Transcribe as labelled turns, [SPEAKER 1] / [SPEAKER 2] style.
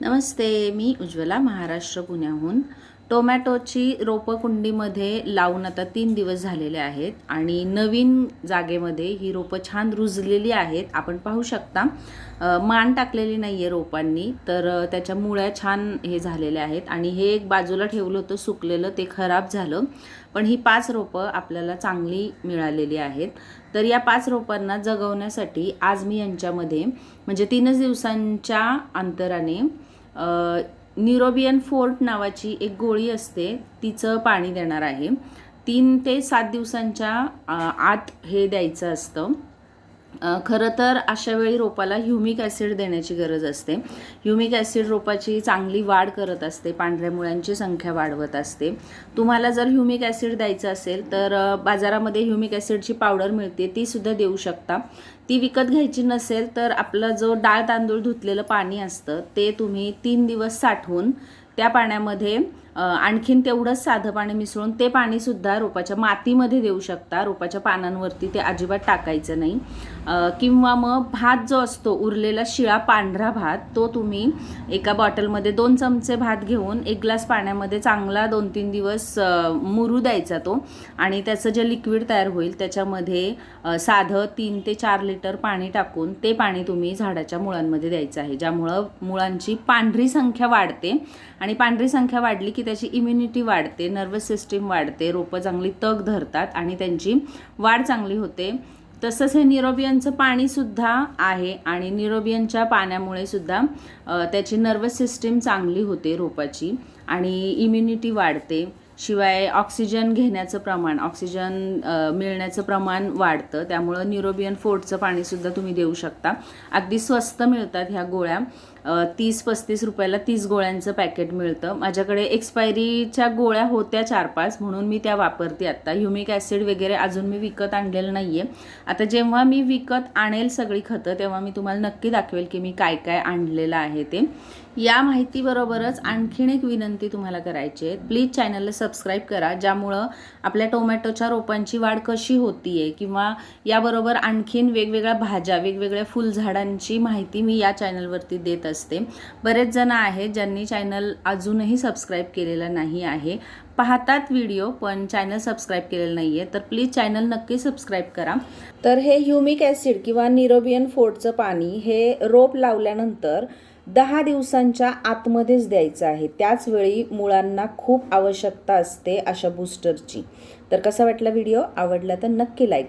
[SPEAKER 1] नमस्ते मी उज्ज्वला महाराष्ट्र पुण्याहून. टोमॅटोची रोपं कुंडीमध्ये लावून आता तीन दिवस झालेले आहेत आणि नवीन जागेमध्ये ही रोपं छान रुजलेली आहेत. आपण पाहू शकता मान टाकलेली नाही आहे रोपांनी तर त्याच्या मुळ्या छान हे झालेल्या आहेत आणि हे एक बाजूला ठेवलं होतं सुकलेलं ते खराब झालं. पण ही पाच रोपं आपल्याला चांगली मिळालेली आहेत. तर या पाच रोपांना जगवण्यासाठी आज मी यांच्यामध्ये म्हणजे तीनच दिवसांच्या अंतराने निरोबियन न्युरोबियन फोर्ट नावाची एक गोळी असते तिचं पाणी देणार आहे. तीन ते सात दिवसांच्या आत हे द्यायचं असतं. खरं तर अशा वेळी रोपाला ह्युमिक ॲसिड देण्याची गरज असते. ह्युमिक ॲसिड रोपाची चांगली वाढ करत असते पांढऱ्या मुळ्यांची संख्या वाढवत असते. तुम्हाला जर ह्युमिक ॲसिड द्यायचं असेल तर बाजारामध्ये ह्युमिक ॲसिडची पावडर मिळते ती सुद्धा देऊ शकता. ती विकत घ्यायची नसेल तर आपलं जो डाळ तांदूळ धुतलेलं पाणी असतं ते तुम्ही तीन दिवस साठवून त्या पाण्यामध्ये आणखीन तेवढंच साधं पाणी मिसळून ते पाणीसुद्धा रोपाच्या मातीमध्ये देऊ शकता. रोपाच्या पानांवरती ते अजिबात टाकायचं नाही. किंवा मग भात जो असतो उरलेला शिळा पांढरा भात तो तुम्ही एका बॉटलमध्ये दोन चमचे भात घेऊन एक ग्लास पाण्यामध्ये चांगला दोन तीन दिवस मुरू द्यायचा तो. आणि त्याचं जे लिक्विड तयार होईल त्याच्यामध्ये साधं तीन ते चार लिटर पाणी टाकून ते पाणी तुम्ही झाडाच्या मुळांमध्ये द्यायचं आहे. ज्यामुळं मुळांची पांढरी संख्या वाढते. आणि पांढरी संख्या वाढली की त्याची इम्युनिटी वाढते नर्वस सिस्टीम वाढते रोपं चांगली तग धरतात आणि त्यांची वाढ चांगली होते. तसंच हे निरोबियनचं पाणीसुद्धा आहे आणि निरोबियनच्या पाण्यामुळे सुद्धा त्याची नर्वस सिस्टीम चांगली होते रोपाची आणि इम्युनिटी वाढते. शिवाय ऑक्सिजन घेण्याचं प्रमाण ऑक्सिजन मिळण्याचं प्रमाण वाढतं. त्यामुळं निरोबियन फोर्टचं पाणीसुद्धा तुम्ही देऊ शकता. अगदी स्वस्त मिळतात ह्या गोळ्या. तीस पस्तीस रुपयाला तीस गोळ्यांचं पॅकेट मिळतं. माझ्याकडे एक्सपायरीच्या गोळ्या होत्या चार पाच म्हणून मी त्या वापरते आत्ता ह्युमिक ॲसिड वगैरे अजून मी विकत आणलेलं नाही आहे आता जेव्हा मी विकत आणेल सगळी खतं तेव्हा मी तुम्हाला नक्की दाखवेल की मी काय काय आणलेलं आहे ते. या माहितीबरोबरच आणखीन एक विनंती तुम्हाला करायची आहे. प्लीज चॅनलला सबस्क्राईब करा ज्यामुळं आपल्या टोमॅटोच्या रोपांची वाढ कशी होतीये किंवा याबरोबर आणखीन वेगवेगळ्या भाज्या वेगवेगळ्या फुलझाडांची माहिती मी या चॅनलवरती देत असते बरेच जण आहेत ज्यांनी चॅनल अजूनही सबस्क्राईब केलेलं नाही आहे. पाहतात व्हिडिओ पण चॅनल सबस्क्राईब केलेलं नाही आहे तर प्लीज चॅनल नक्की सबस्क्राईब करा. तर हे ह्युमिक ॲसिड किंवा निरोबियन फोर्टचं पाणी हे रोप लावल्यानंतर दहा दिवसांच्या आतमध्येच द्यायचं आहे. त्याच वेळी मुळांना खूप आवश्यकता असते अशा बूस्टरची तर कसा वाटला व्हिडिओ आवडला तर नक्की लाईक